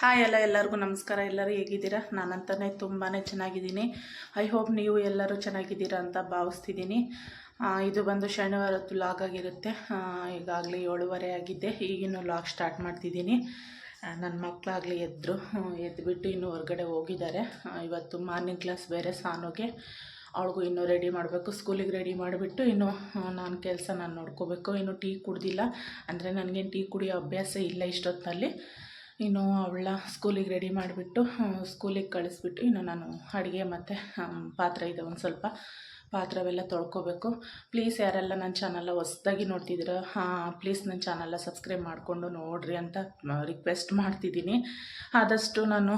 Hi ಎಲ್ಲ ಎಲ್ಲರಿಗೂ ನಮಸ್ಕಾರ. ಎಲ್ಲರೂ ಹೇಗಿದ್ದೀರಾ? ನಾನಂತಾನೆ ತುಂಬಾ ಚೆನ್ನಾಗಿದ್ದೀನಿ. ಐ ಹೋಪ್ ನೀವು ಎಲ್ಲರೂ ಚೆನ್ನಾಗಿದ್ದೀರಾ ಅಂತ ಭಾವಿಸ್ತಿದ್ದೀನಿ. ಇದು ಬಂದು ಶನಿವಾರದ್ದು ಲಾಗ್ ಆಗಿರುತ್ತೆ. ಈಗಾಗಲೇ ಏಳುವರೆ ಆಗಿದ್ದೆ ಈಗಿನ ಲಾಗ್ ಸ್ಟಾರ್ಟ್ ಮಾಡ್ತಿದ್ದೀನಿ. ನನ್ನ ಮಕ್ಕಳಾಗಲಿ ಎದ್ದರು ಎದ್ದುಬಿಟ್ಟು ಇನ್ನೂ ಹೊರಗಡೆ ಹೋಗಿದ್ದಾರೆ. ಇವತ್ತು ಮಾರ್ನಿಂಗ್ ಕ್ಲಾಸ್ ಬೇರೆ ಸಾನೋಗೆ. ಅವಳಿಗೂ ಇನ್ನೂ ರೆಡಿ ಮಾಡಬೇಕು. ಸ್ಕೂಲಿಗೆ ರೆಡಿ ಮಾಡಿಬಿಟ್ಟು ಇನ್ನು ನಾನು ಕೆಲಸ ನಾನು ನೋಡ್ಕೋಬೇಕು. ಇನ್ನು ಟೀ ಕುಡ್ದಿಲ್ಲ. ಅಂದರೆ ನನಗೇನು ಟೀ ಕುಡಿಯೋ ಅಭ್ಯಾಸ ಇಲ್ಲ ಇಷ್ಟೊತ್ತಿನಲ್ಲಿ ಇನ್ನು ಅವಳ ಸ್ಕೂಲಿಗೆ ರೆಡಿ ಮಾಡಿಬಿಟ್ಟು ಸ್ಕೂಲಿಗೆ ಕಳಿಸ್ಬಿಟ್ಟು ಇನ್ನು ನಾನು ಅಡುಗೆ ಮತ್ತು ಪಾತ್ರೆ ಇದೆ ಒಂದು ಸ್ವಲ್ಪ ಪಾತ್ರವೆಲ್ಲ ತೊಳ್ಕೊಬೇಕು. ಪ್ಲೀಸ್ ಯಾರೆಲ್ಲ ನನ್ನ ಚಾನಲ್ನ ಹೊಸ್ದಾಗಿ ನೋಡ್ತಿದ್ದೀರ ಪ್ಲೀಸ್ ನನ್ನ ಚಾನಲ್ನ ಸಬ್ಸ್ಕ್ರೈಬ್ ಮಾಡಿಕೊಂಡು ನೋಡ್ರಿ ಅಂತ ರಿಕ್ವೆಸ್ಟ್ ಮಾಡ್ತಿದ್ದೀನಿ. ಆದಷ್ಟು ನಾನು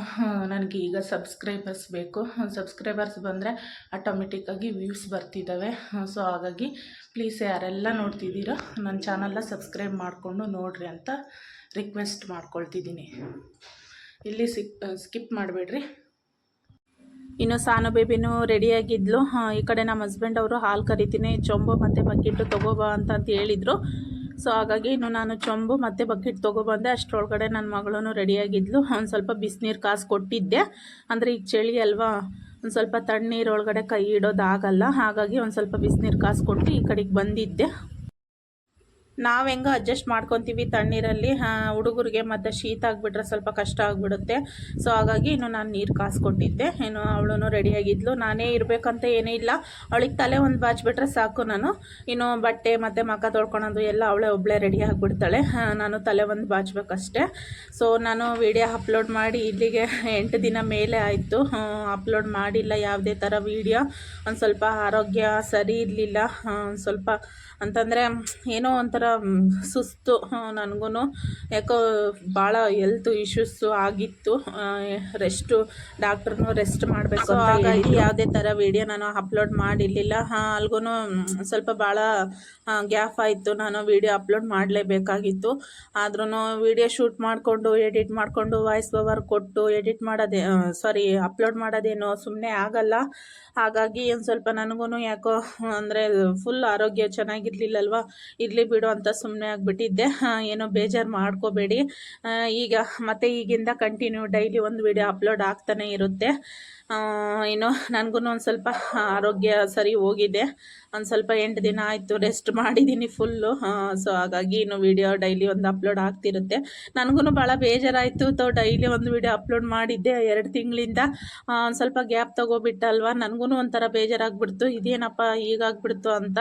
ನನಗೆ ಈಗ ಸಬ್ಸ್ಕ್ರೈಬರ್ಸ್ ಬೇಕು. ಸಬ್ಸ್ಕ್ರೈಬರ್ಸ್ ಬಂದರೆ ಆಟೋಮೆಟಿಕ್ಕಾಗಿ ವ್ಯೂಸ್ ಬರ್ತಿದ್ದಾವೆ. ಸೊ ಹಾಗಾಗಿ ಪ್ಲೀಸ್ ಯಾರೆಲ್ಲ ನೋಡ್ತಿದ್ದೀರೋ, ನನ್ನ ಚಾನಲ್ನ ಸಬ್ಸ್ಕ್ರೈಬ್ ಮಾಡಿಕೊಂಡು ನೋಡ್ರಿ ಅಂತ ರಿಕ್ವೆಸ್ಟ್ ಮಾಡ್ಕೊಳ್ತಿದ್ದೀನಿ. ಇಲ್ಲಿ ಸಿಕ್ ಸ್ಕಿಪ್ ಮಾಡಬೇಡ್ರಿ. ಇನ್ನು ಸಾನು ಬೇಬಿನೂ ರೆಡಿಯಾಗಿದ್ಲು ಈ ಕಡೆ ನಮ್ಮ ಹಸ್ಬೆಂಡ್ ಅವರು ಹಾಲು ಕರಿತೀನಿ, ಚೊಂಬು ಮತ್ತು ಬಕೆಟು ತೊಗೋಬಾ ಅಂತ ಅಂತ ಹೇಳಿದರು. ಸೊ ಹಾಗಾಗಿ ಇನ್ನು ನಾನು ಚೊಂಬು ಮತ್ತು ಬಕೆಟ್ ತೊಗೊಬಂದೆ ಅಷ್ಟರೊಳಗಡೆ ನನ್ನ ಮಗಳೂ ರೆಡಿಯಾಗಿದ್ಲು ಒಂದು ಸ್ವಲ್ಪ ಬಿಸಿನೀರು ಕಾಸು ಕೊಟ್ಟಿದ್ದೆ. ಅಂದರೆ ಈಗ ಚಳಿ ಅಲ್ವಾ, ಒಂದು ಸ್ವಲ್ಪ ತಣ್ಣೀರೊಳಗಡೆ ಕೈ ಇಡೋದಾಗಲ್ಲ ಹಾಗಾಗಿ ಒಂದು ಸ್ವಲ್ಪ ಬಿಸಿನೀರು ಕಾಸು ಕೊಟ್ಟು ಈ ಕಡೆಗೆ ಬಂದಿದ್ದೆ. ನಾವು ಹೆಂಗೋ ಅಡ್ಜಸ್ಟ್ ಮಾಡ್ಕೊತೀವಿ ತಣ್ಣೀರಲ್ಲಿ. ಹುಡುಗರಿಗೆ ಮತ್ತು ಶೀತ ಆಗಿಬಿಟ್ರೆ ಸ್ವಲ್ಪ ಕಷ್ಟ ಆಗಿಬಿಡುತ್ತೆ. ಸೊ ಹಾಗಾಗಿ ಇನ್ನು ನಾನು ನೀರು ಕಾಸು ಕೊಟ್ಟಿದ್ದೆ ಇನ್ನು ಅವಳು ರೆಡಿಯಾಗಿದ್ಲು ನಾನೇ ಇರಬೇಕಂತ ಏನೂ ಇಲ್ಲ. ಅವಳಿಗೆ ತಲೆ ಒಂದು ಬಾಚ್ಬಿಟ್ರೆ ಸಾಕು ನಾನು. ಇನ್ನು ಬಟ್ಟೆ ಮತ್ತು ಮಕ್ಕ ತೊಳ್ಕೊಳೋದು ಎಲ್ಲ ಅವಳೇ ಒಬ್ಬಳೇ ರೆಡಿ ಆಗಿಬಿಡ್ತಾಳೆ. ನಾನು ತಲೆ ಒಂದು ಬಾಚ್ಬೇಕಷ್ಟೆ. ಸೊ ನಾನು ವಿಡಿಯೋ ಅಪ್ಲೋಡ್ ಮಾಡಿ ಇಲ್ಲಿಗೆ ಎಂಟು ದಿನ ಮೇಲೆ ಆಯಿತು. ಅಪ್ಲೋಡ್ ಮಾಡಿಲ್ಲ ಯಾವುದೇ ಥರ ವಿಡಿಯೋ ಒಂದು ಸ್ವಲ್ಪ ಆರೋಗ್ಯ ಸರಿ ಇರಲಿಲ್ಲ. ಸ್ವಲ್ಪ ಅಂತಂದರೆ ಏನೋ ಒಂಥರ ಸುಸ್ತು ನನಗೂ ಯಾಕೋ ಭಾಳ ಹೆಲ್ತ್ ಇಶ್ಯೂಸು ಆಗಿತ್ತು. ರೆಸ್ಟು ಡಾಕ್ಟ್ರನ್ನು ರೆಸ್ಟ್ ಮಾಡಬೇಕು ಹಾಗಾಗಿ ಯಾವುದೇ ಥರ ವಿಡಿಯೋ ನಾನು ಅಪ್ಲೋಡ್ ಮಾಡಿರಲಿಲ್ಲ. ಅಲ್ಗೂ ಸ್ವಲ್ಪ ಭಾಳ ಗ್ಯಾಪ್ ಆಯಿತು. ನಾನು ವೀಡಿಯೋ ಅಪ್ಲೋಡ್ ಮಾಡಲೇಬೇಕಾಗಿತ್ತು. ಆದ್ರೂ ವಿಡಿಯೋ ಶೂಟ್ ಮಾಡಿಕೊಂಡು ಎಡಿಟ್ ಮಾಡಿಕೊಂಡು ವಾಯ್ಸ್ ಓವರ್ ಕೊಟ್ಟು ಎಡಿಟ್ ಮಾಡೋದೇ ಸಾರಿ ಅಪ್ಲೋಡ್ ಮಾಡೋದೇನು ಸುಮ್ಮನೆ ಆಗಲ್ಲ. ಹಾಗಾಗಿ ಒಂದು ಸ್ವಲ್ಪ ನನಗೂ ಯಾಕೋ ಅಂದರೆ ಫುಲ್ ಆರೋಗ್ಯ ಚೆನ್ನಾಗಿರ್ಲಿಲ್ಲಲ್ವ? ಇರಲಿ ಬಿಡು ಅಂತ ಸುಮ್ಮನೆ ಆಗಿಬಿಟ್ಟಿದ್ದೆ. ಏನೋ ಬೇಜಾರು ಮಾಡ್ಕೋಬೇಡಿ. ಈಗ, ಮತ್ತೆ ಈಗಿಂದ ಕಂಟಿನ್ಯೂ ಡೈಲಿ ಒಂದು ವಿಡಿಯೋ ಅಪ್ಲೋಡ್ ಆಗ್ತಾನೆ ಇರುತ್ತೆ. ಇನ್ನು ನನಗೂ ಒಂದು ಸ್ವಲ್ಪ ಆರೋಗ್ಯ ಸರಿ ಹೋಗಿದೆ. ಒಂದು ಸ್ವಲ್ಪ ಎಂಟು ದಿನ ಆಯಿತು ರೆಸ್ಟ್ ಮಾಡಿದ್ದೀನಿ ಫುಲ್ಲು ಸೊ ಹಾಗಾಗಿ ಇನ್ನು ವಿಡಿಯೋ ಡೈಲಿ ಒಂದು ಅಪ್ಲೋಡ್ ಆಗ್ತಿರುತ್ತೆ. ನನಗೂ ಭಾಳ ಬೇಜಾರಾಯಿತು ತೋ ಡೈಲಿ ಒಂದು ವಿಡಿಯೋ ಅಪ್ಲೋಡ್ ಮಾಡಿದ್ದೆ ಎರಡು ತಿಂಗಳಿಂದ. ಒಂದು ಸ್ವಲ್ಪ ಗ್ಯಾಪ್ ತೊಗೋಬಿಟ್ಟಲ್ವ? ನನಗೂ ಒಂಥರ ಬೇಜಾರಾಗ್ಬಿಡ್ತು. ಇದೇನಪ್ಪ ಈಗಾಗ್ಬಿಡ್ತು ಅಂತ.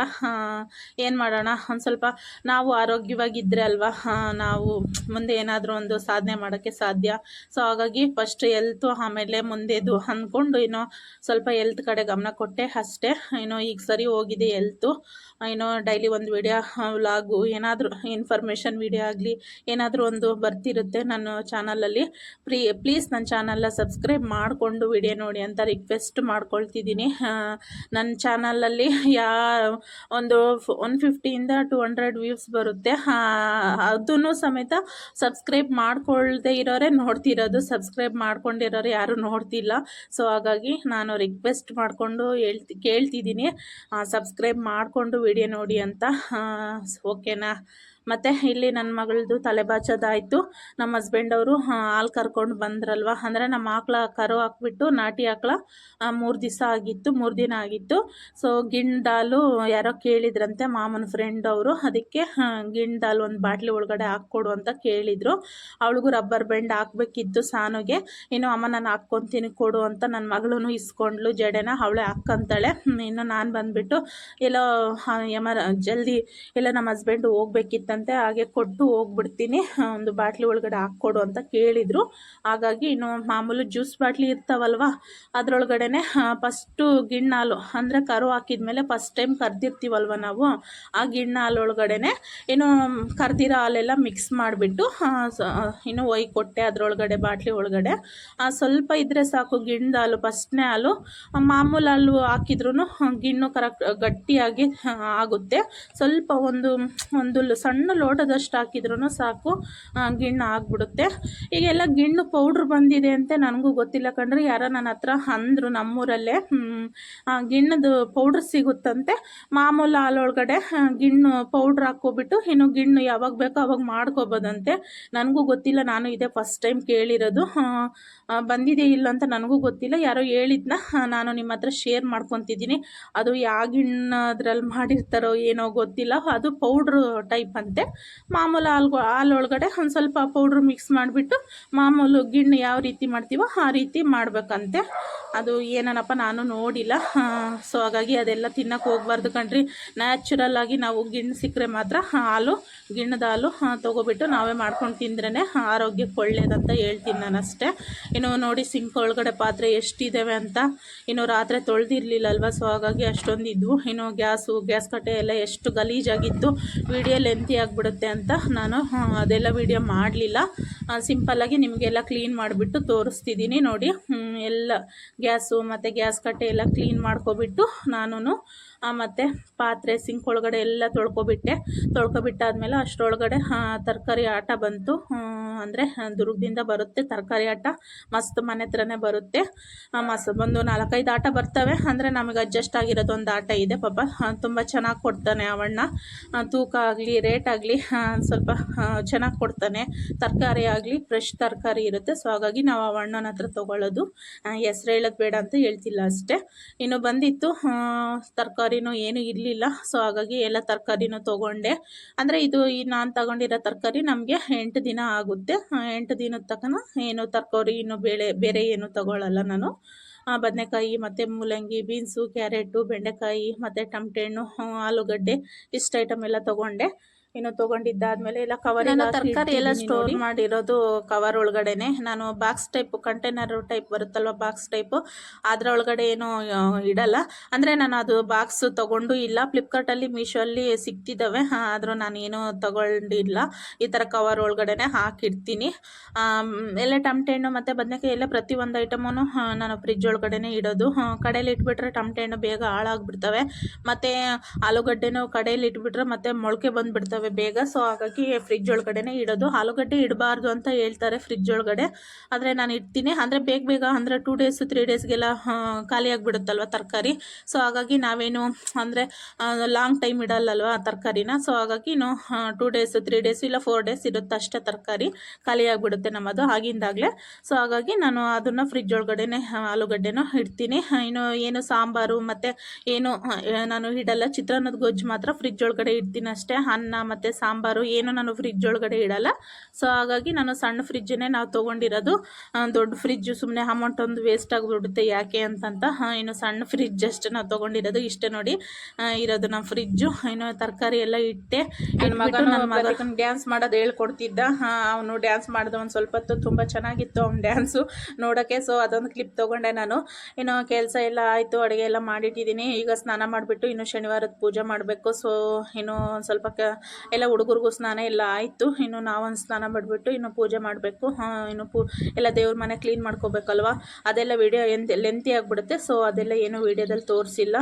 ಏನು ಮಾಡೋಣ? ಒಂದು ಸ್ವಲ್ಪ ನಾವು ಆರೋಗ್ಯವಾಗಿದ್ದರೆ ಅಲ್ವಾ? ನಾವು ಮುಂದೆ ಏನಾದರೂ ಒಂದು ಸಾಧನೆ ಮಾಡೋಕ್ಕೆ ಸಾಧ್ಯ. ಸೊ ಹಾಗಾಗಿ ಫಸ್ಟ್ ಎಲ್ತು ಆಮೇಲೆ ಮುಂದೆದು ಅಂದ್ಕೊಂಡು ಏನೋ ಸ್ವಲ್ಪ ಎಲ್ತ್ ಕಡೆ ಗಮನ ಕೊಟ್ಟೆ ಅಷ್ಟೇ. ಏನೋ ಈಗ ಸರಿ ಹೋಗಿದೆ ಎಲ್ತು ಏನೋ ಡೈಲಿ ಒಂದು ವಿಡಿಯೋ ವ್ಲಾಗು ಏನಾದರೂ ಇನ್ಫಾರ್ಮೇಷನ್ ವಿಡಿಯೋ ಆಗಲಿ, ಏನಾದರೂ ಒಂದು ಬರ್ತಿರುತ್ತೆ ನನ್ನ ಚಾನಲಲ್ಲಿ ಪ್ರೀ ಪ್ಲೀಸ್ ನನ್ನ ಚಾನಲ್ನ ಸಬ್ಸ್ಕ್ರೈಬ್ ಮಾಡಿಕೊಂಡು ವಿಡಿಯೋ ನೋಡಿ ಅಂತ ರಿಕ್ವೆಸ್ಟ್ ಮಾಡ್ಕೊಳ್ತಿದ್ದೀನಿ. ನನ್ನ ಚಾನಲಲ್ಲಿ ಯಾ, ಒಂದು ಒನ್ ಫಿಫ್ಟಿಯಿಂದ ಟು ಹಂಡ್ರೆಡ್ ವ್ಯೂಸ್ ಬರುತ್ತೆ. ಅದನ್ನು ಸಮೇತ ಸಬ್ಸ್ಕ್ರೈಬ್ ಮಾಡ್ಕೊಳ್ಳದೆ ಇರೋರೆ ನೋಡ್ತಿರೋದು. ಸಬ್ಸ್ಕ್ರೈಬ್ ಮಾಡ್ಕೊಂಡಿರೋರು ಯಾರೂ ನೋಡ್ತಿಲ್ಲ. ಸೊ ಹಾಗಾಗಿ ನಾನು ರಿಕ್ವೆಸ್ಟ್ ಮಾಡಿಕೊಂಡು ಹೇಳ್ತಿ ಕೇಳ್ತಿದ್ದೀನಿ. ಸಬ್ಸ್ಕ್ರೈಬ್ ಮಾಡಿಕೊಂಡು ವಿಡಿಯೋ ನೋಡಿ ಅಂತ. ಓಕೆನಾ ಮತ್ತು ಇಲ್ಲಿ ನನ್ನ ಮಗಳದು ತಲೆ ಬಾಚೋದಾಯಿತು. ನಮ್ಮ ಹಸ್ಬೆಂಡ್ ಅವರು ಹಾಲು ಕರ್ಕೊಂಡು ಬಂದ್ರಲ್ವ? ಅಂದರೆ ನಮ್ಮ ಆಕಳ ಕರು ಹಾಕ್ಬಿಟ್ಟು ನಾಟಿ ಆಕಳ ಮೂರು ದಿವಸ ಆಗಿತ್ತು, ಮೂರು ದಿನ ಆಗಿತ್ತು. ಸೊ ಗಿಣ್ದಾಲು ಯಾರೋ ಕೇಳಿದ್ರಂತೆ ಮಾಮನ ಫ್ರೆಂಡ್ ಅವರು. ಅದಕ್ಕೆ ಗಿಣ್ದಾಲು ಒಂದು ಬಾಟ್ಲಿ ಒಳಗಡೆ ಹಾಕ್ಕೊಡು ಅಂತ ಕೇಳಿದರು. ಅವಳಿಗೂ ರಬ್ಬರ್ ಬ್ಯಾಂಡ್ ಹಾಕ್ಬೇಕಿತ್ತು ಸಾನುಗೆ. ಇನ್ನು ಅಮ್ಮ ನಾನು ಹಾಕ್ಕೊತೀನಿ ಕೊಡು ಅಂತ ನನ್ನ ಮಗಳೂ ಇಸ್ಕೊಂಡ್ಲು ಜಡೆನ. ಅವಳೆ ಹಾಕ್ಕಂತಾಳೆ. ಇನ್ನು ನಾನು ಬಂದುಬಿಟ್ಟು ಎಲ್ಲೋ ಯಮ, ಜಲ್ದಿ ಎಲ್ಲ ನಮ್ಮ ಹಸ್ಬೆಂಡ್ ಹೋಗ್ಬೇಕಿತ್ತಂತೆ ಹಾಗೆ ಕೊಟ್ಟು ಹೋಗ್ಬಿಡ್ತೀನಿ. ಒಂದು ಬಾಟ್ಲಿ ಒಳಗಡೆ ಹಾಕ್ಕೊಡು ಅಂತ ಕೇಳಿದರು. ಹಾಗಾಗಿ ಇನ್ನು ಮಾಮೂಲು ಜ್ಯೂಸ್ ಬಾಟ್ಲಿ ಇರ್ತಾವಲ್ವ? ಅದರೊಳಗಡೆನೆ ಫಸ್ಟು ಗಿಣ್ಣಾಲು, ಅಂದರೆ ಕರು ಹಾಕಿದ್ಮೇಲೆ ಫಸ್ಟ್ ಟೈಮ್ ಕರೆದಿರ್ತೀವಲ್ವ ನಾವು? ಆ ಗಿಣ್ಣ ಹಾಲು ಒಳಗಡೆನೆ ಏನು ಕರ್ದಿರೋ ಹಾಲೆಲ್ಲ ಮಿಕ್ಸ್ ಮಾಡಿಬಿಟ್ಟು ಇನ್ನು ಒಯ್ ಕೊಟ್ಟೆ ಅದರೊಳಗಡೆ, ಬಾಟ್ಲಿ ಒಳಗಡೆ. ಸ್ವಲ್ಪ ಇದ್ದರೆ ಸಾಕು ಗಿಣ್ಣದ ಹಾಲು ಫಸ್ಟ್ನೇ ಹಾಲು. ಮಾಮೂಲು ಹಾಲು ಹಾಕಿದ್ರೂ ಗಿಣ್ಣು ಕರೆಕ್ಟ್ ಗಟ್ಟಿಯಾಗಿ ಆಗುತ್ತೆ. ಸ್ವಲ್ಪ ಒಂದು ಒಂದು ಸಣ್ಣ ಸಣ್ಣ ಲೋಟದಷ್ಟು ಹಾಕಿದ್ರೂ ಸಾಕು ಗಿಣ್ಣು ಆಗಿಬಿಡುತ್ತೆ. ಈಗೆಲ್ಲ ಗಿಣ್ಣು ಪೌಡ್ರ್ ಬಂದಿದೆ ಅಂತ ನನಗೂ ಗೊತ್ತಿಲ್ಲ ಕಂಡ್ರೆ ಯಾರೋ ನನ್ನ ಹತ್ರ ಅಂದರು ನಮ್ಮೂರಲ್ಲೇ. ಗಿಣ್ಣದು ಪೌಡ್ರ್ ಸಿಗುತ್ತಂತೆ. ಮಾಮೂಲು ಹಾಲೊಳಗಡೆ ಗಿಣ್ಣು ಪೌಡ್ರ್ ಹಾಕ್ಕೊಬಿಟ್ಟು ಇನ್ನು ಗಿಣ್ಣು ಯಾವಾಗ ಬೇಕೋ ಅವಾಗ ಮಾಡ್ಕೋಬೋದಂತೆ. ನನಗೂ ಗೊತ್ತಿಲ್ಲ, ನಾನು ಇದೇ ಫಸ್ಟ್ ಟೈಮ್ ಕೇಳಿರೋದು. ಬಂದಿದೆ ಇಲ್ಲ ಅಂತ ನನಗೂ ಗೊತ್ತಿಲ್ಲ. ಯಾರೋ ಹೇಳಿದ್ನ ನಾನು ನಿಮ್ಮ ಹತ್ರ ಶೇರ್ ಮಾಡ್ಕೊತಿದ್ದೀನಿ. ಅದು ಯಾವ ಗಿಣ್ಣದ್ರಲ್ಲಿ ಮಾಡಿರ್ತಾರೋ ಏನೋ ಗೊತ್ತಿಲ್ಲ. ಅದು ಪೌಡ್ರ್ ಟೈಪ್ ಅಂತೆ. ಮಾಮೂಲು ಹಾಲು ಹಾಲೊಳಗಡೆ ಒಂದು ಸ್ವಲ್ಪ ಪೌಡ್ರ್ ಮಿಕ್ಸ್ ಮಾಡಿಬಿಟ್ಟು ಮಾಮೂಲು ಗಿಣ್ಣು ಯಾವ ರೀತಿ ಮಾಡ್ತೀವೋ ಆ ರೀತಿ ಮಾಡಬೇಕಂತೆ. ಅದು ಏನನಪ್ಪ ನಾನು ನೋಡಿಲ್ಲ. ಸೊ ಹಾಗಾಗಿ ಅದೆಲ್ಲ ತಿನ್ನಕ್ಕೆ ಹೋಗ್ಬಾರ್ದು ಕಣ್ರಿ. ನ್ಯಾಚುರಲ್ಲಾಗಿ ನಾವು ಗಿಣ್ಣು ಸಿಕ್ಕರೆ ಮಾತ್ರ ಹಾಲು, ಗಿಣ್ಣದ ಹಾಲು ತೊಗೊಬಿಟ್ಟು ನಾವೇ ಮಾಡ್ಕೊಂಡು ತಿಂದ್ರೇ ಆರೋಗ್ಯಕ್ಕೆ ಒಳ್ಳೇದಂತ ಹೇಳ್ತೀನಿ ನಾನು ಅಷ್ಟೇ ಇನ್ನು ನೋಡಿ ಸಿಂಕ್ ಒಳಗಡೆ ಪಾತ್ರೆ ಎಷ್ಟಿದ್ದಾವೆ ಅಂತ. ಇನ್ನು ರಾತ್ರಿ ತೊಳೆದಿರ್ಲಿಲ್ಲ ಅಲ್ವಾ ಸೊ ಹಾಗಾಗಿ ಅಷ್ಟೊಂದು ಇದ್ವು. ಇನ್ನು ಗ್ಯಾಸು, ಗ್ಯಾಸ್ ಕಟ್ಟೆ ಎಲ್ಲ ಎಷ್ಟು ಗಲೀಜಾಗಿತ್ತು. ವಿಡಿಯೋ ಲೆಂತಿ ಆಗಿಬಿಡುತ್ತೆ ಅಂತ ನಾನು ಅದೆಲ್ಲ ವಿಡಿಯೋ ಮಾಡಲಿಲ್ಲ. ಸಿಂಪಲ್ಲಾಗಿ ನಿಮಗೆಲ್ಲ ಕ್ಲೀನ್ ಮಾಡಿಬಿಟ್ಟು ತೋರಿಸ್ತಿದ್ದೀನಿ ನೋಡಿ. ಎಲ್ಲ ಗ್ಯಾಸು ಮತ್ತು ಗ್ಯಾಸ್ ಕಟ್ಟೆ ಎಲ್ಲ ಕ್ಲೀನ್ ಮಾಡ್ಕೊಬಿಟ್ಟು ನಾನು ಮತ್ತು ಪಾತ್ರೆ ಸಿಂಕ್ ಒಳಗಡೆ ಎಲ್ಲ ತೊಳ್ಕೊಬಿಟ್ಟೆ. ತೊಳ್ಕೊಬಿಟ್ಟಾದ್ಮೇಲೆ ಅಷ್ಟರೊಳಗಡೆ ತರಕಾರಿ ಆಟ ಬಂತು. ಅಂದರೆ ದುರ್ಗದಿಂದ ಬರುತ್ತೆ. ತರಕಾರಿ ಆಟ ಮಸ್ತ್ ಮನೆ ಹತ್ರನೇ ಬರುತ್ತೆ. ಮಸ್ ಒಂದು ನಾಲ್ಕೈದು ಆಟ ಬರ್ತವೆ. ಅಂದರೆ ನಮಗೆ ಅಡ್ಜಸ್ಟ್ ಆಗಿರೋದು ಒಂದು ಆಟ ಇದೆ ಪಾಪ. ತುಂಬ ಚೆನ್ನಾಗಿ ಕೊಡ್ತಾನೆ ಅವಣ್ಣ. ತೂಕ ಆಗಲಿ ರೇಟ್ ಆಗಲಿ ಸ್ವಲ್ಪ ಚೆನ್ನಾಗಿ ಕೊಡ್ತಾನೆ. ತರಕಾರಿ ಆಗಲಿ ಫ್ರೆಶ್ ತರಕಾರಿ ಇರುತ್ತೆ. ಸೊ ಹಾಗಾಗಿ ನಾವು ಅವಣ್ಣನ ಹತ್ರ ತೊಗೊಳ್ಳೋದು. ಹೆಸ್ರು ಹೇಳೋದು ಬೇಡ ಅಂತ ಹೇಳ್ತಿಲ್ಲ ಅಷ್ಟೇ. ಇನ್ನು ಬಂದಿತ್ತು ತರಕಾರಿನೂ ಏನೂ ಇರಲಿಲ್ಲ. ಸೊ ಹಾಗಾಗಿ ಎಲ್ಲ ತರಕಾರಿನೂ ತೊಗೊಂಡೆ. ಅಂದರೆ ಇದು ಈ ನಾನು ತಗೊಂಡಿರೋ ತರಕಾರಿ ನಮಗೆ ಎಂಟು ದಿನ ಆಗುತ್ತೆ. ಆ, ಎಂಟು ದಿನದ ತನಕ ಏನು ತರಕಾರಿ ಇನ್ನು ಬೇಳೆ ಬೇರೆ ಏನು ತಗೊಳ್ಳಲ್ಲ ನಾನು. ಬದನೆಕಾಯಿ ಮತ್ತು ಮೂಲಂಗಿ ಬೀನ್ಸು ಕ್ಯಾರೆಟು ಬೆಂಡೆಕಾಯಿ ಮತ್ತು ಟಮಟೆ ಹಣ್ಣು ಆಲೂಗಡ್ಡೆ ಇಷ್ಟು ಐಟಮ್ ಎಲ್ಲ ತೊಗೊಂಡೆ. ಇನ್ನು ತಗೊಂಡಿದ್ದಾದ್ಮೇಲೆ ಎಲ್ಲ ಕವರ್ ತರಕಾರಿ ಎಲ್ಲ ಸ್ಟೋರ್ ಮಾಡಿರೋದು ಕವರ್ ಒಳಗಡೆನೆ. ನಾನು ಬಾಕ್ಸ್ ಟೈಪ್ ಕಂಟೈನರ್ ಟೈಪ್ ಬರುತ್ತಲ್ವ ಬಾಕ್ಸ್ ಟೈಪ್ ಅದರೊಳಗಡೆ ಏನು ಆ, ಇಡಲ್ಲ. ಅಂದ್ರೆ ನಾನು ಅದು ಬಾಕ್ಸ್ ತಗೊಂಡು ಇಲ್ಲ. ಫ್ಲಿಪ್ಕಾರ್ಟ್ ಅಲ್ಲಿ ಮೀಶೋಲ್ಲಿ ಸಿಗ್ತಿದ್ದಾವೆ. ಆದ್ರೂ ನಾನು ಏನೂ ತಗೊಂಡಿಲ್ಲ. ಈ ತರ ಕವರ್ ಒಳಗಡೆನೆ ಹಾಕಿಡ್ತೀನಿ. ಆ ಎಲ್ಲ ಟಮಟೆ ಹಣ್ಣು ಮತ್ತೆ ಬದನೆಕಾಯಿ ಎಲ್ಲ ಪ್ರತಿಯೊಂದು ಐಟಮನ್ನು ನಾನು ಫ್ರಿಜ್ ಒಳಗಡೆನೆ ಇಡೋದು. ಕಡೆಯಲ್ಲಿ ಇಟ್ಬಿಟ್ರೆ ಟಮಟೆ ಹಣ್ಣು ಬೇಗ ಹಾಳಾಗ್ಬಿಡ್ತವೆ. ಮತ್ತೆ ಆಲೂಗಡ್ಡೆನೂ ಕಡೆಯಲ್ಲಿ ಇಟ್ಬಿಟ್ರೆ ಮತ್ತೆ ಮೊಳಕೆ ಬಂದುಬಿಡ್ತವೆ. ಬೇಗ. ಸೊ ಹಾಗಾಗಿ ಫ್ರಿಜ್ ಒಳಗಡೆನೇ ಇಡೋದು. ಆಲೂಗಡ್ಡೆ ಇಡಬಾರ್ದು ಅಂತ ಹೇಳ್ತಾರೆ ಫ್ರಿಜ್ ಒಳಗಡೆ. ಆದರೆ ನಾನು ಇಡ್ತೀನಿ. ಅಂದರೆ ಬೇಗ ಬೇಗ, ಅಂದರೆ ಟೂ ಡೇಸು ತ್ರೀ ಡೇಸ್ಗೆಲ್ಲ ಖಾಲಿ ಆಗಿಬಿಡುತ್ತಲ್ವ ತರಕಾರಿ? ಸೊ ಹಾಗಾಗಿ ನಾವೇನು, ಅಂದರೆ ಲಾಂಗ್ ಟೈಮ್ ಇಡಲ್ಲಲ್ವ ತರಕಾರಿನ? ಸೊ ಹಾಗಾಗಿ ಇನ್ನು ಟೂ ಡೇಸು ತ್ರೀ ಡೇಸ್ ಇಲ್ಲ ಫೋರ್ ಡೇಸ್ ಇರುತ್ತೆ ಅಷ್ಟೇ ತರಕಾರಿ ಖಾಲಿ ಆಗಿಬಿಡುತ್ತೆ ನಮ್ಮದು ಆಗಿಂದಾಗಲೇ. ಸೊ ಹಾಗಾಗಿ ನಾನು ಅದನ್ನು ಫ್ರಿಜ್ ಒಳಗಡೆನೆ ಆಲೂಗಡ್ಡೆನೂ ಇಡ್ತೀನಿ. ಇನ್ನು ಏನು ಸಾಂಬಾರು ಮತ್ತು ಏನು ನಾನು ಇಡಲ್ಲ. ಚಿತ್ರಾನ್ನದ ಗೊಜ್ಜು ಮಾತ್ರ ಫ್ರಿಜ್ ಒಳಗಡೆ ಇಡ್ತೀನಿ ಅಷ್ಟೇ ಅನ್ನ ಮತ್ತು ಸಾಂಬಾರು ಏನು ನಾನು ಫ್ರಿಜ್ ಒಳಗಡೆ ಇಡಲ್ಲ. ಸೊ ಹಾಗಾಗಿ ನಾನು ಸಣ್ಣ ಫ್ರಿಜ್ಜನ್ನೇ ನಾವು ತೊಗೊಂಡಿರೋದು. ದೊಡ್ಡ ಫ್ರಿಜ್ಜು ಸುಮ್ಮನೆ ಅಮೌಂಟ್ ಒಂದು ವೇಸ್ಟ್ ಆಗಿಬಿಡುತ್ತೆ ಯಾಕೆ ಅಂತಂತ. ಇನ್ನು ಸಣ್ಣ ಫ್ರಿಜ್ ಅಷ್ಟು ನಾವು ತೊಗೊಂಡಿರೋದು. ಇಷ್ಟೇ ನೋಡಿ ಇರೋದು ನಮ್ಮ ಫ್ರಿಜ್ಜು ಇನ್ನು ತರಕಾರಿ ಎಲ್ಲ ಇಟ್ಟೆ. ನನ್ನ ಮಗ ನನ್ನ ಮಗ ಡ್ಯಾನ್ಸ್ ಮಾಡೋದು ಹೇಳ್ಕೊಡ್ತಿದ್ದ. ಅವನು ಡ್ಯಾನ್ಸ್ ಮಾಡಿದ ಒಂದು ಸ್ವಲ್ಪ ಹೊತ್ತು ತುಂಬ ಚೆನ್ನಾಗಿತ್ತು ಅವ್ನ ಡ್ಯಾನ್ಸು ನೋಡೋಕ್ಕೆ ಸೊ ಅದೊಂದು ಕ್ಲಿಪ್ ತೊಗೊಂಡೆ ನಾನು. ಇನ್ನು ಕೆಲಸ ಎಲ್ಲ ಆಯಿತು ಅಡುಗೆ ಎಲ್ಲ ಮಾಡಿಟ್ಟಿದ್ದೀನಿ ಈಗ ಸ್ನಾನ ಮಾಡಿಬಿಟ್ಟು ಇನ್ನು ಶನಿವಾರದ ಪೂಜೆ ಮಾಡಬೇಕು. ಸೊ ಇನ್ನು ಒಂದ್ ಸ್ವಲ್ಪ ಕ ಎಲ್ಲ ಹುಡುಗರಿಗೂ ಸ್ನಾನ ಎಲ್ಲ ಆಯಿತು. ಇನ್ನು ನಾವೊಂದು ಸ್ನಾನ ಮಾಡಿಬಿಟ್ಟು ಇನ್ನು ಪೂಜೆ ಮಾಡಬೇಕು. ಇನ್ನು ಪೂ, ಎಲ್ಲ ದೇವ್ರ ಮನೆ ಕ್ಲೀನ್ ಮಾಡ್ಕೋಬೇಕಲ್ವ? ಅದೆಲ್ಲ ವಿಡಿಯೋ ಎಂತ ಲೆಂತಿ ಆಗಿಬಿಡುತ್ತೆ. ಸೊ ಅದೆಲ್ಲ ಏನು ವಿಡಿಯೋದಲ್ಲಿ ತೋರಿಸಿಲ್ಲ.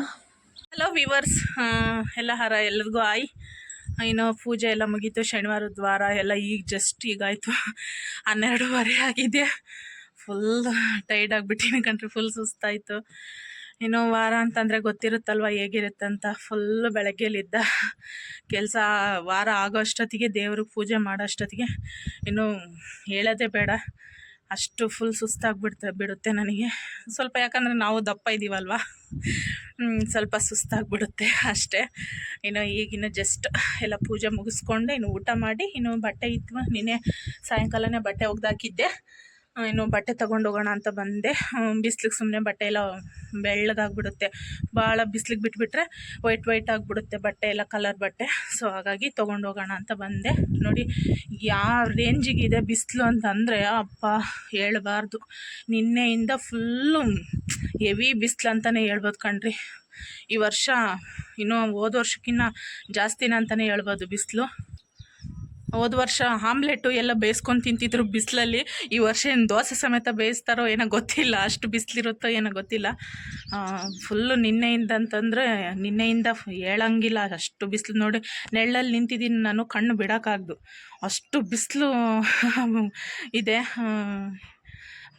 ಹಲೋ ವಿವರ್ಸ್ ಎಲ್ಲ ಹರ ಎಲ್ಲರಿಗೂ ಆಯ್. ಇನ್ನು ಪೂಜೆ ಎಲ್ಲ ಮುಗೀತು. ಶನಿವಾರದ ದ್ವಾರ ಎಲ್ಲ ಈಗ ಜಸ್ಟ್ ಈಗ ಆಯಿತು. ಹನ್ನೆರಡೂವರೆ ಆಗಿದೆ. ಫುಲ್ ಟೈರ್ಡ್ ಆಗಿಬಿಟ್ಟಿನಿ ಕಂಡ್ರೆ ಫುಲ್ ಸುಸ್ತಾಯಿತು. ಇನ್ನು ವಾರ ಅಂತಂದರೆ ಗೊತ್ತಿರುತ್ತಲ್ವ ಹೇಗಿರುತ್ತೆ ಅಂತ. ಫುಲ್ ಬೆಳಗ್ಗೆಲಿದ್ದ ಕೆಲಸ ವಾರ ಆಗೋ ಅಷ್ಟೊತ್ತಿಗೆ ದೇವ್ರಿಗೆ ಪೂಜೆ ಮಾಡೋ ಅಷ್ಟೊತ್ತಿಗೆ ಇನ್ನು ಹೇಳೋದೇ ಬೇಡ. ಅಷ್ಟು ಫುಲ್ ಸುಸ್ತಾಗ್ಬಿಡ್ತ, ಬಿಡುತ್ತೆ ನನಗೆ. ಸ್ವಲ್ಪ ಯಾಕಂದರೆ ನಾವು ದಪ್ಪ ಇದ್ದೀವಲ್ವ ಸ್ವಲ್ಪ ಸುಸ್ತಾಗ್ಬಿಡುತ್ತೆ ಅಷ್ಟೇ. ಇನ್ನು ಈಗಿನ ಜಸ್ಟ್ ಎಲ್ಲ ಪೂಜೆ ಮುಗಿಸ್ಕೊಂಡು, ಇನ್ನು ಊಟ ಮಾಡಿ, ಇನ್ನು ಬಟ್ಟೆ ಇತ್ತು. ನಿನ್ನೆ ಸಾಯಂಕಾಲನೇ ಬಟ್ಟೆ ಒಗ್ದಾಕಿದ್ದೆ. ಇನ್ನು ಬಟ್ಟೆ ಹೋಗೋಣ ಅಂತ ಬಂದೆ. ಬಿಸ್ಲಿಗೆ ಸುಮ್ಮನೆ ಬಟ್ಟೆ ಎಲ್ಲ ಬೆಳ್ಳಗಾಗ್ಬಿಡುತ್ತೆ. ಭಾಳ ಬಿಸ್ಲಿಗೆ ಬಿಟ್ಬಿಟ್ರೆ ವೈಟ್ ವೈಟ್ ಆಗಿಬಿಡುತ್ತೆ ಬಟ್ಟೆ ಎಲ್ಲ, ಕಲರ್ ಬಟ್ಟೆ. ಸೊ ಹಾಗಾಗಿ ಹೋಗೋಣ ಅಂತ ಬಂದೆ. ನೋಡಿ ಯಾವ ರೇಂಜಿಗಿದೆ ಬಿಸಿಲು ಅಂತಂದರೆ ಅಪ್ಪ ಹೇಳಬಾರ್ದು. ನಿನ್ನೆಯಿಂದ ಫುಲ್ಲು ಹೆವಿ ಬಿಸಿಲು ಅಂತಲೇ ಹೇಳ್ಬೋದು ಕಣ್ರಿ. ಈ ವರ್ಷ, ಇನ್ನೂ ಹೋದ ವರ್ಷಕ್ಕಿಂತ ಜಾಸ್ತಿನ ಅಂತಲೇ ಹೇಳ್ಬೋದು ಬಿಸಿಲು. ಹೋದ ವರ್ಷ ಆಮ್ಲೆಟು ಎಲ್ಲ ಬೇಯಿಸ್ಕೊಂಡು ತಿಂತಿದ್ರು ಬಿಸಿಲಲ್ಲಿ. ಈ ವರ್ಷ ಏನು ದೋಸೆ ಸಮೇತ ಬೇಯಿಸ್ತಾರೋ ಏನೋ ಗೊತ್ತಿಲ್ಲ, ಅಷ್ಟು ಬಿಸಿಲಿರುತ್ತೋ ಏನೋ ಗೊತ್ತಿಲ್ಲ. ಫುಲ್ಲು ನಿನ್ನೆಯಿಂದ ಅಂತಂದರೆ ನಿನ್ನೆಯಿಂದ ಹೇಳಂಗಿಲ್ಲ, ಅಷ್ಟು ಬಿಸಿಲು ನೋಡಿ ನೆಳ್ಳಲ್ಲಿ ನಿಂತಿದ್ದೀನಿ ನಾನು, ಕಣ್ಣು ಬಿಡೋಕ್ಕಾಗ್ದು. ಅಷ್ಟು ಬಿಸಿಲು ಇದೆ.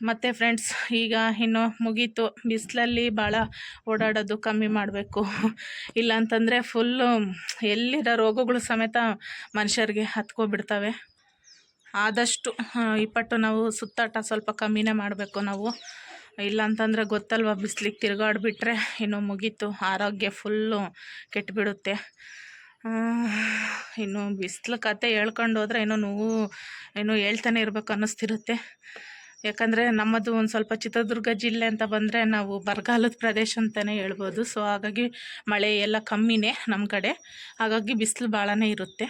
ಮತ್ತು ಫ್ರೆಂಡ್ಸ್ ಈಗ ಇನ್ನು ಮುಗೀತು. ಬಿಸಿಲಲ್ಲಿ ಭಾಳ ಓಡಾಡೋದು ಕಮ್ಮಿ ಮಾಡಬೇಕು. ಇಲ್ಲಾಂತಂದರೆ ಫುಲ್ಲು ಎಲ್ಲಿರೋ ರೋಗಗಳು ಸಮೇತ ಮನುಷ್ಯರಿಗೆ ಹತ್ಕೊಬಿಡ್ತವೆ. ಆದಷ್ಟು ಇಪ್ಪಟ್ಟು ನಾವು ಸುತ್ತಾಟ ಸ್ವಲ್ಪ ಕಮ್ಮಿನೇ ಮಾಡಬೇಕು ನಾವು. ಇಲ್ಲಾಂತಂದರೆ ಗೊತ್ತಲ್ವ, ಬಿಸ್ಲಿಗೆ ತಿರುಗಾಡ್ಬಿಟ್ರೆ ಇನ್ನು ಮುಗೀತು. ಆರೋಗ್ಯ ಫುಲ್ಲು ಕೆಟ್ಟುಬಿಡುತ್ತೆ ಇನ್ನು ಬಿಸಿಲು ಕತೆ ಹೇಳ್ಕೊಂಡು ಹೋದ್ರೆ ಏನೋ ನೋವು ಏನೋ ಹೇಳ್ತಾನೆ ಇರಬೇಕು ಅನ್ನಿಸ್ತಿರುತ್ತೆ. ಯಾಕಂದರೆ ನಮ್ಮದು ಒಂದು ಸ್ವಲ್ಪ ಚಿತ್ರದುರ್ಗ ಜಿಲ್ಲೆ ಅಂತ ಬಂದರೆ ನಾವು ಬರಗಾಲದ ಪ್ರದೇಶ ಅಂತಲೇ ಹೇಳ್ಬೋದು. ಸೊ ಹಾಗಾಗಿ ಮಳೆ ಎಲ್ಲ ಕಮ್ಮಿನೇ ನಮ್ಮ ಕಡೆ. ಹಾಗಾಗಿ ಬಿಸಿಲು ಭಾಳನೇ ಇರುತ್ತೆ.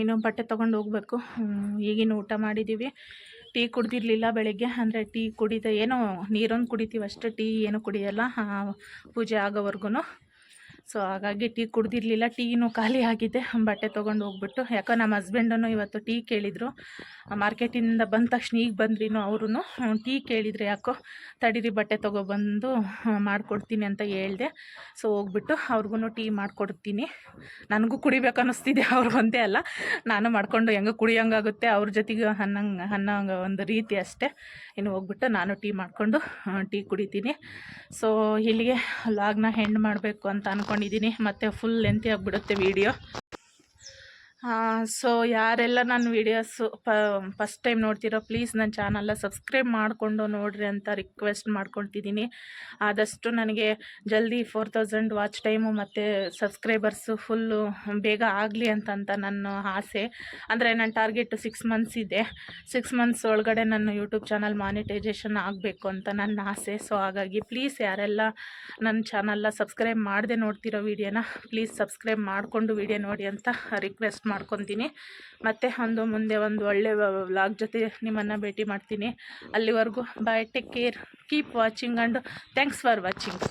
ಇನ್ನೊಂದು ಬಟ್ಟೆ ತೊಗೊಂಡು ಹೋಗಬೇಕು. ಈಗಿನ ಊಟ ಮಾಡಿದ್ದೀವಿ ಟೀ ಕುಡ್ದಿರಲಿಲ್ಲ ಬೆಳಗ್ಗೆ, ಅಂದರೆ ಟೀ ಕುಡಿದ ಏನೋ ನೀರೊಂದು ಕುಡಿತೀವಿ ಅಷ್ಟೇ, ಟೀ ಏನು ಕುಡಿಯಲ್ಲ. ಪೂಜೆ ಆಗೋವರೆಗೂ ಸೊ ಹಾಗಾಗಿ ಟೀ ಕುಡ್ದಿರಲಿಲ್ಲ, ಟೀನೂ ಖಾಲಿ ಆಗಿದೆ, ಬಟ್ಟೆ ತೊಗೊಂಡು ಹೋಗ್ಬಿಟ್ಟು. ಯಾಕೋ ನಮ್ಮ ಹಸ್ಬೆಂಡನ್ನು ಇವತ್ತು ಟೀ ಕೇಳಿದರು. ಮಾರ್ಕೆಟಿಂದ ಬಂದ ತಕ್ಷಣ ಈಗ ಬಂದ್ರೂ ಅವರು ಟೀ ಕೇಳಿದರೆ ಯಾಕೋ ತಡೀರಿ ಬಟ್ಟೆ ತೊಗೊಬಂದು ಮಾಡಿಕೊಡ್ತೀನಿ ಅಂತ ಹೇಳ್ದೆ. ಸೊ ಹೋಗ್ಬಿಟ್ಟು ಅವ್ರಿಗೂ ಟೀ ಮಾಡಿಕೊಡ್ತೀನಿ. ನನಗೂ ಕುಡಿಬೇಕು ಅನ್ನಿಸ್ತಿದೆ, ಅವ್ರು ಒಂದೇ ಅಲ್ಲ. ನಾನು ಮಾಡಿಕೊಂಡು ಹೆಂಗೆ ಕುಡಿಯೋಂಗಾಗುತ್ತೆ, ಅವ್ರ ಜೊತೆಗೆ ಅನ್ನಂಗೆ, ಅನ್ನೋ ಒಂದು ರೀತಿ ಅಷ್ಟೇ. ಇನ್ನು ಹೋಗ್ಬಿಟ್ಟು ನಾನು ಟೀ ಮಾಡಿಕೊಂಡು ಟೀ ಕುಡಿತೀನಿ. ಸೊ ಇಲ್ಲಿಗೆ ಲಾಗ್ನ ಹೆಂಡ್ ಮಾಡಬೇಕು ಅಂತ ಅಂದ್ಕೊಂಡಿದ್ದೀನಿ ಮತ್ತು ಫುಲ್ ಲೆಂತಿ ಆಗಿಬಿಡುತ್ತೆ ವೀಡಿಯೋ ಸೊ ಯಾರೆಲ್ಲ ನನ್ನ ವೀಡಿಯೋಸು ಫಸ್ಟ್ ಟೈಮ್ ನೋಡ್ತಿರೋ ಪ್ಲೀಸ್ ನನ್ನ ಚಾನಲ್ನ ಸಬ್ಸ್ಕ್ರೈಬ್ ಮಾಡಿಕೊಂಡು ನೋಡ್ರಿ ಅಂತ ರಿಕ್ವೆಸ್ಟ್ ಮಾಡ್ಕೊಳ್ತಿದ್ದೀನಿ. ಆದಷ್ಟು ನನಗೆ ಜಲ್ದಿ ಫೋರ್ ತೌಸಂಡ್ ವಾಚ್ ಟೈಮು ಮತ್ತು ಸಬ್ಸ್ಕ್ರೈಬರ್ಸು ಫುಲ್ಲು ಬೇಗ ಆಗಲಿ ಅಂತಂತ ನನ್ನ ಆಸೆ. ಅಂದರೆ ನನ್ನ ಟಾರ್ಗೆಟ್ ಸಿಕ್ಸ್ ಮಂತ್ಸ್ ಇದೆ. ಸಿಕ್ಸ್ ಮಂತ್ಸ್ ಒಳಗಡೆ ನನ್ನ ಯೂಟ್ಯೂಬ್ ಚಾನಲ್ ಮಾನಿಟೈಸೇಷನ್ ಆಗಬೇಕು ಅಂತ ನನ್ನ ಆಸೆ. ಸೊ ಹಾಗಾಗಿ ಪ್ಲೀಸ್ ಯಾರೆಲ್ಲ ನನ್ನ ಚಾನಲ್ನ ಸಬ್ಸ್ಕ್ರೈಬ್ ಮಾಡದೆ ನೋಡ್ತಿರೋ ವೀಡಿಯೋನ ಪ್ಲೀಸ್ ಸಬ್ಸ್ಕ್ರೈಬ್ ಮಾಡಿಕೊಂಡು ವೀಡಿಯೋ ನೋಡಿ ಅಂತ ರಿಕ್ವೆಸ್ಟ್ ಮಾಡ್ಕೊತೀನಿ. ಮತ್ತು ಒಂದು ಮುಂದೆ ಒಂದು ಒಳ್ಳೆ ವ್ಲಾಗ್ ಜೊತೆ ನಿಮ್ಮನ್ನು ಭೇಟಿ ಮಾಡ್ತೀನಿ. ಅಲ್ಲಿವರೆಗೂ bye take care keep watching and thanks for watching